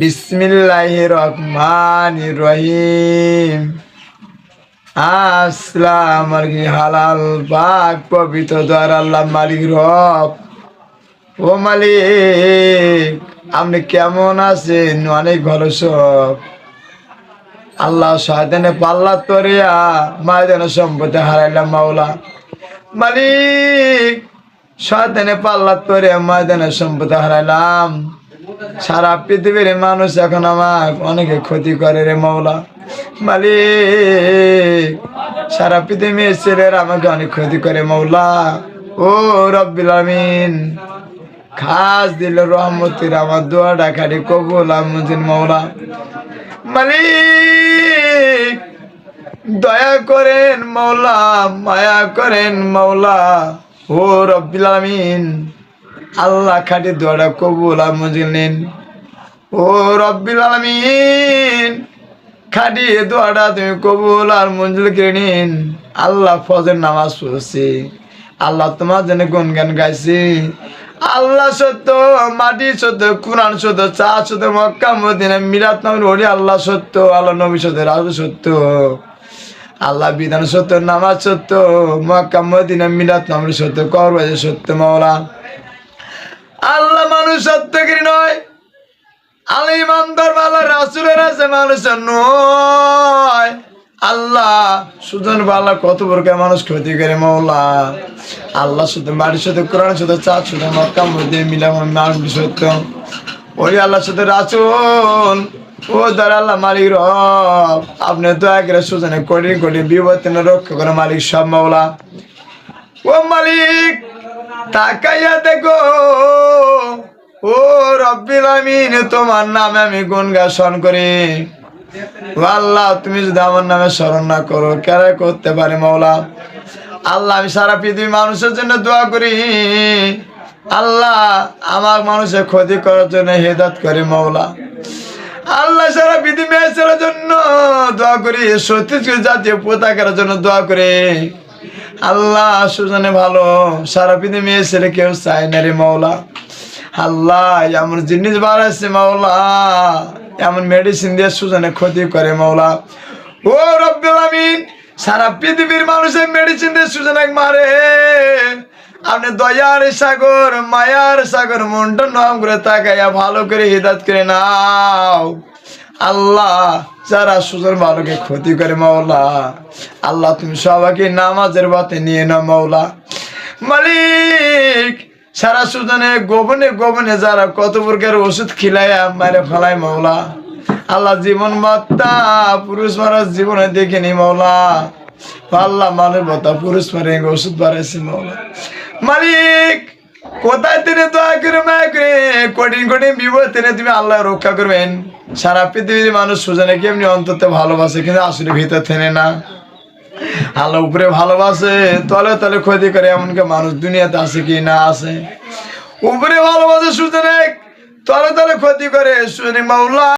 বিসমিল্লাহ রহমান রহিম আসলাম আর কি হালাল পাক, পবিত্র দ্বার আল্লাহ মালিক রব। ও মালিক, আপনি কেমন আছেন? অনেক ভালো সব। আল্লাহ সাহায্যে পাল্লা তরিয়া মায়ের সম্পদে হারাইলাম মাওলা। মালিক সাহায্যে পাল্লা তরিয়া মায়ের সম্পদে হারাইলাম। সারা পৃথিবীর মানুষ এখন আমার অনেকে ক্ষতি করে রে মাওলা মালিক সারা পৃথিবীর ছেলেরা আমাকে অনেক ক্ষতি করে মাওলা ও রব্বিল আমিন খাস দিল রহমতির আমার দোয়াটা খালি কবুল আমজিন মাওলা মালিক দয়া করেন মাওলা মায়া করেন মাওলা ও রব্বিল আমিন আল্লাহ খাটি দোয়াটা কবুল আমজিন নিন। ও রব্বিল আলামিন, খাটি দোয়াটা তুমি কবুল আর মঞ্জুর করে নিন। আল্লাহ ফজর নামাজ পড়ছি, আল্লাহ তোমার জন্য গুন গান গাইছি। আল্লাহ সত্য, মাটি সত্য, কোরআন সত্য চা সত্য, মক্কা, মদিনা মিরাত নামের ওরি আল্লাহ সত্য, আল্লাহ নবী সত্য রাজু সত্য। আল্লাহ বিধান সত্য, নামাজ সত্য, মক্কা, মদিনা মিরাত নামের সত্য, করবাজে সত্য, মাওলা। আল্লাহ মানুষ সত্যগিরি নয়। আল্লাহ ইমানদার বালা রাসুলের আছে মানুষের নয়। আল্লাহ সুজন বালা কত বড় মানুষ ক্ষতি করে মৌলা আল্লাহ শুধু বাড়ির সাথে কোরআন সাথে চা শুধু, মক্কা মধ্যে মিলাম মানুষ সত্য। ওই আল্লাহর সাথে রাসুল। ও দার আল্লাহ মালিক রব। আপনি দয়া করে সুজনে কোটি কোটি বিবর্তন রক্ষা করে মালিক সব মাওলা। ও মালিক তাকাইয়া দেখো, ও রব্বিল আমিন, তোমার নামে আমি গুণ গান করি। আল্লাহ, তুমি যদি আমার নামে স্মরণ না করো, কেন করতে পারি মাওলা? আল্লাহ, আমি সারা পৃথিবী মানুষের জন্য দোয়া করি। আল্লাহ, আমার মানুষের ক্ষতি করার জন্য হেদাত করি মাওলা। আল্লাহ, সারা পৃথিবী মেয়েছের জন্য দোয়া করি ছত্তিশগড় জাতীয় পতাকার জন্য দোয়া করে। আল্লাহ সুজনে ভালো। সারা পৃথিবী ছেলে কেউ চায় না রে মাওলা। আল্লাহ এমন জিনিস বাড়াচ্ছে মাওলা। এমন মেডিসিন দিয়ে সুজনে ক্ষতি করে মাওলা। ও রব্বিল আমিন, সারা পৃথিবীর মানুষের মেডিসিন দিয়ে সুজনে মারে। আপনি দয়ার সাগর, মায়ার সাগর মনটা নাম করে তাকাইয়া ভালো করে হিদাত করে নাও। আল্লাহ, যারা সুজন ভালোকে ক্ষতি করে মাওলা, আল্লাহ তুমি সবাইকে নামাজের বাতে নিয়ে না মাওলা। মালিক, সারা সুজনে গোপনে গোপনে যারা কত প্রকার ওষুধ খিলাইয়া মারে ফেলায় মাওলা। আল্লাহ জীবন মাত্তা পুরুষ মারা জীবনে দেখিনি মাওলা। আল্লাহ মানের বতা পুরুষ মারে ওষুধ বাড়াইছে মাওলা। মালিক, কোথায় তিনি দয়া করে মায়া করে কঠিন কঠিন বিপদ তিনি তুমি আল্লাহ রক্ষা করবেন। সারা পৃথিবীর মানুষ সুজানাকে এমনি অন্তত ভালোবাসে, কিন্তু আসলে ভিতর থেনে না। আলো উপরে ভালোবাসে, তলে তলে ক্ষতি করে, এমনকি মানুষ দুনিয়াতে আসে কি না আসে উপরে ভালোবাসে সুজানে, তলে তলে ক্ষতি করে, সুজনী মাওলা।